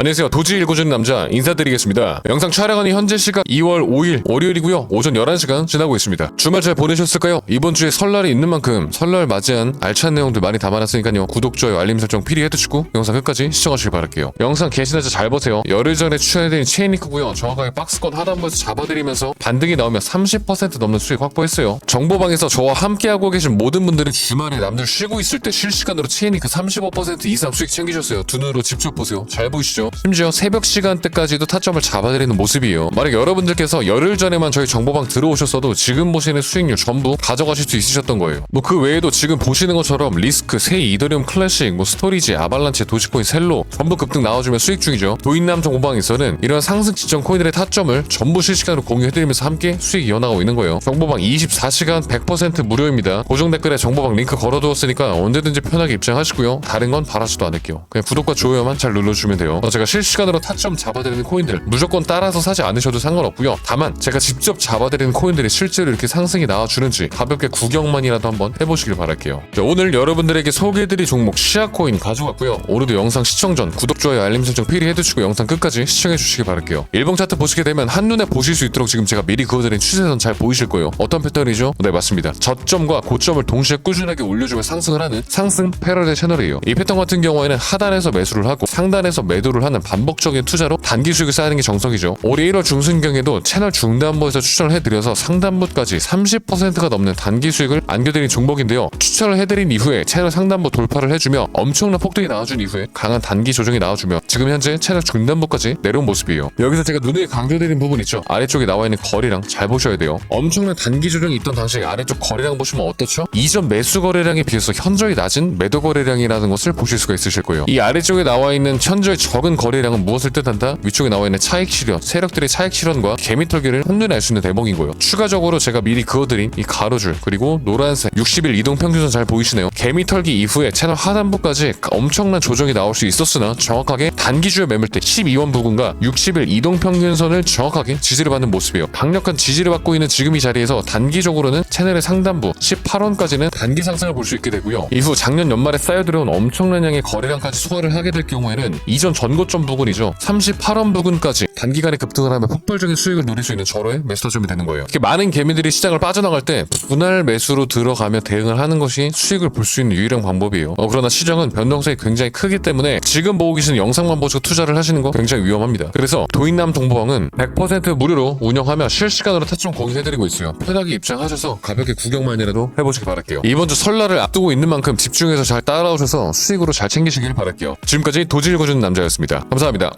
안녕하세요. 도지 읽어주는 남자 인사드리겠습니다. 영상 촬영하는 현재 시각 2월 5일 월요일이고요. 오전 11시간 지나고 있습니다. 주말 잘 보내셨을까요? 이번 주에 설날이 있는 만큼 설날 맞이한 알찬 내용들 많이 담아놨으니까요. 구독, 좋아요, 알림 설정 필히 해두시고 영상 끝까지 시청하시길 바랄게요. 영상 계시나자 잘 보세요. 열흘 전에 추천해드린 체인리크고요. 정확하게 박스권 하단부에서 잡아드리면서 반등이 나오면 30% 넘는 수익 확보했어요. 정보방에서 저와 함께하고 계신 모든 분들은 주말에 남들 쉬고 있을 때 실시간으로 체인리크 35% 이상 수익 챙기셨어요. 두 눈으로 직접 보세요. 잘 보이시죠? 심지어 새벽 시간대까지도 타점을 잡아드리는 모습이에요. 만약 여러분들께서 열흘 전에만 저희 정보방 들어오셨어도 지금 보시는 수익률 전부 가져가실 수 있으셨던 거예요. 뭐 그 외에도 지금 보시는 것처럼 리스크, 세 이더리움 클래식, 뭐 스토리지, 아발란체, 도지코인, 셀로 전부 급등 나와주면 수익 중이죠. 도인남 정보방에서는 이런 상승 지점 코인들의 타점을 전부 실시간으로 공유해드리면서 함께 수익 이어나가고 있는 거예요. 정보방 24시간 100% 무료입니다. 고정 댓글에 정보방 링크 걸어두었으니까 언제든지 편하게 입장하시고요. 다른 건 바라지도 않을게요. 그냥 구독과 좋아요만 잘 눌러주시면 돼요. 어, 제가 실시간으로 타점 잡아드리는 코인들 무조건 따라서 사지 않으셔도 상관없고요. 다만 제가 직접 잡아드리는 코인들이 실제로 이렇게 상승이 나와주는지 가볍게 구경만이라도 한번 해보시길 바랄게요. 자, 오늘 여러분들에게 소개해드릴 종목 시아코인 가져왔고요. 오늘도 영상 시청 전 구독, 좋아요, 알림 설정 필히 해두시고 영상 끝까지 시청해주시기 바랄게요. 일봉 차트 보시게 되면 한눈에 보실 수 있도록 지금 제가 미리 그어드린 추세선 잘 보이실 거예요. 어떤 패턴이죠? 네 맞습니다. 저점과 고점을 동시에 꾸준하게 올려주며 상승을 하는 상승 패러렐 채널이에요. 이 패턴 같은 경우에는 하단에서 매수를 하고 상단에서 매도를 하는 반복적인 투자로 단기 수익을 쌓는 게 정석이죠. 올해 1월 중순경에도 채널 중단부에서 추천을 해드려서 상단부까지 30%가 넘는 단기 수익을 안겨드린 종목인데요. 추천을 해드린 이후에 채널 상단부 돌파를 해주며 엄청난 폭등이 나와준 이후에 강한 단기 조정이 나와주며 지금 현재 채널 중단부까지 내려온 모습이에요. 여기서 제가 눈에 강조드린 부분 있죠. 아래쪽에 나와 있는 거리랑 잘 보셔야 돼요. 엄청난 단기 조정이 있던 당시 아래쪽 거래량 보시면 어떻죠? 이전 매수 거래량에 비해서 현저히 낮은 매도 거래량이라는 것을 보실 수가 있으실 거예요. 이 아래쪽에 나와 있는 현저히 적은 거래량은 무엇을 뜻한다? 위쪽에 나와 있는 차익 실현, 세력들의 차익 실현과 개미 털기를 한눈에 알 수 있는 대목인 거예요. 추가적으로 제가 미리 그어드린 이 가로줄 그리고 노란색 60일 이동 평균선 잘 보이시네요. 개미 털기 이후에 채널 하단부까지 엄청난 조정이 나올 수 있었으나 정확하게 단기주의 매물대 12원 부근과 60일 이동 평균선을 정확하게 지지를 받는 모습이에요. 강력한 지지를 받고 있는 지금 이 자리에서 단기적으로는 채널의 상단부 18원까지는 단기 상승을 볼 수 있게 되고요. 이후 작년 연말에 쌓여들어온 엄청난 양의 거래량까지 소화를 하게 될 경우에는 이전 전고 점 부근이죠. 38원 부근까지 단기간에 급등을 하면 폭발적인 수익을 누릴 수 있는 절호의 매수점이 되는 거예요. 이렇게 많은 개미들이 시장을 빠져나갈 때 분할 매수로 들어가며 대응을 하는 것이 수익을 볼 수 있는 유일한 방법이에요. 어, 그러나 시장은 변동성이 굉장히 크기 때문에 지금 보고 계시는 영상만 보시고 투자를 하시는 거 굉장히 위험합니다. 그래서 도인남 정보왕은 100% 무료로 운영하며 실시간으로 타점 공유해드리고 있어요. 편하게 입장하셔서 가볍게 구경만이라도 해보시기 바랄게요. 이번 주 설날을 앞두고 있는 만큼 집중해서 잘 따라오셔서 수익으로 잘 챙기시길 바랄게요. 지금까지 도질 거주는 남자였 습니다. 감사합니다.